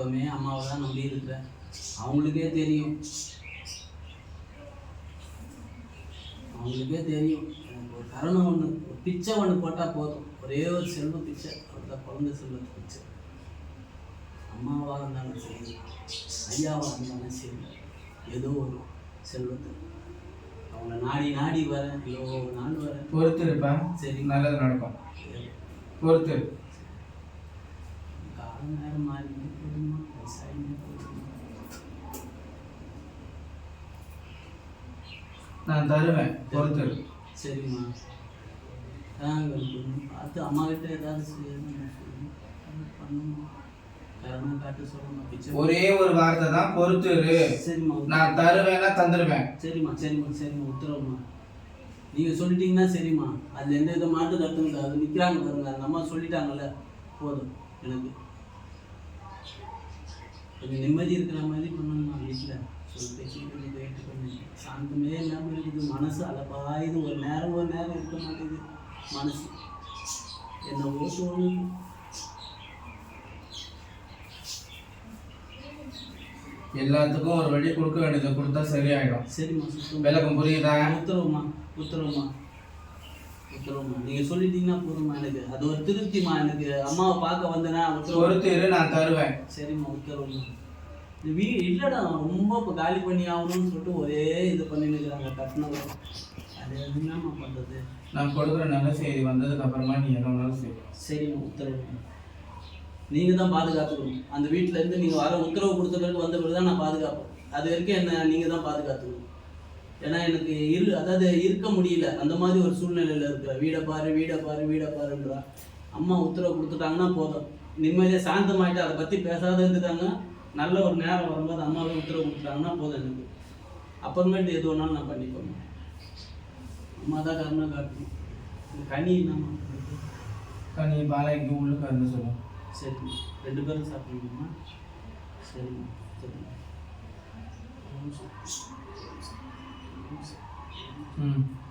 எப்பவுமே அம்மாவை தான் நம்பி இருக்கிறேன் அவங்களுக்கே தெரியும். அவங்களுக்கே தெரியும். எனக்கு ஒரு கருணை ஒன்று ஒரு பிச்சை ஒன்று போட்டால் போதும். ஒரே ஒரு செல்வ பிச்சை அந்த குழந்தை செல்வத்து பிச்சை. அம்மாவாக இருந்தாலும் சரி ஐயாவாக இருந்தாலும் சரி ஏதோ ஒரு செல்வத்தை. அவங்கள நாடி நாடி வரேன் இவ்வளோ நாள் வரேன். பொறுத்து இருப்பேன் சரி. நல்லது நடக்கும். பொறுத்து. இரு. காலம் நேரம் மாறி போதுமா வயசாகிட்டே போதுமா. நான் தருவேன் பொறுத்து இரு. சரிம்மா நாங்கள் பார்த்து அம்மா கிட்ட ஏதாவது செய்யணும் பண்ணணும் கருணை காட்டு சொல்லணும். ஒரே ஒரு வார்த்தை தான் பொறுத்து. சரிம்மா நான் தருவேன்னா தந்துடுவேன் சரிம்மா சரிம்மா சரிம்மா உத்தரவும்மா. நீங்கள் சொல்லிட்டீங்கன்னா சரிம்மா. அதில் எந்த வித மாட்டு கருத்தும் அது நிற்கிறாங்க பாருங்க. அந்த அம்மா சொல்லிட்டாங்கல்ல. போதும். எனக்கு கொஞ்சம் நிம்மதி இருக்கிற மாதிரி பண்ணணும்மா வீட்டில் சொல்லிட்டு பண்ணி. சாந்தமே இல்லாமல் இருக்குது. மனசு அலப்பாயுது ஒரு நேரம் ஒரு நேரம் இருக்க மாட்டேங்குது. மனசு. என்னவோ தோணுது எல்லாத்துக்கும் ஒரு வழி கொடுக்க வேண்டியதை கொடுத்தா சரியாயிடும். சரிம்மா விளக்கம் புரியுதா? உத்தரவுமா உத்தரவுமா நீங்க சொல்லிட்டீங்கன்னா போதுமா எனக்கு. அது ஒரு திருப்திமா எனக்கு. அம்மாவை பார்க்க வந்தேனா உத்தரவு பொறுத்து இரு நான் தருவேன். சரிம்மா உத்தரவுமா இந்த வீ இல்லைடா ரொம்ப இப்போ காலி பண்ணி ஆகணும்னு சொல்லிட்டு ஒரே இது பண்ணின்னு இருக்கிறாங்க கட்டினது அது என்னம்மா பண்ணுறது நான் கொடுக்குற நல்ல செய்தி வந்ததுக்கு அப்புறமா நீ என்ன வேணாலும் செய்யலாம் சரிம்மா உத்தரவு நீங்கள் தான் பாதுகாத்துக்கணும். அந்த வீட்ல இருந்து நீங்கள் வர உத்தரவு கொடுத்த பிறகு வந்த பிறகு தான் நான் பாதுகாப்பேன். அது வரைக்கும் என்ன நீங்கள் தான் பாதுகாத்துக்கணும். ஏன்னா எனக்கு இரு அதாவது இருக்க முடியல. அந்த மாதிரி ஒரு சூழ்நிலையில் இருக்கிற வீடை பாரு வீடை பாரு வீடை பாருன்றா அம்மா உத்தரவு கொடுத்துட்டாங்கன்னா போதும். நிம்மதியாக சாந்தமாயிட்டு அதை பற்றி பேசாத இருந்துட்டாங்க. நல்ல ஒரு நேரம் வரும்போது அம்மாவே உத்தரவு கொடுத்துட்டாங்கன்னா போதும் எனக்கு. அப்புறமேட்டு எது வேணாலும் நான் பண்ணிப்பேன். அம்மா தான் கருணை காட்டணும் இந்த கனி என்னம்மா அக்கா, நீ பாலை இங்கே உள்ளுக்கு இருந்து சொல்லு சரிம்மா ரெண்டு பேரும் சாப்பிடணுமா சரிம்மா சரிம்மா 嗯。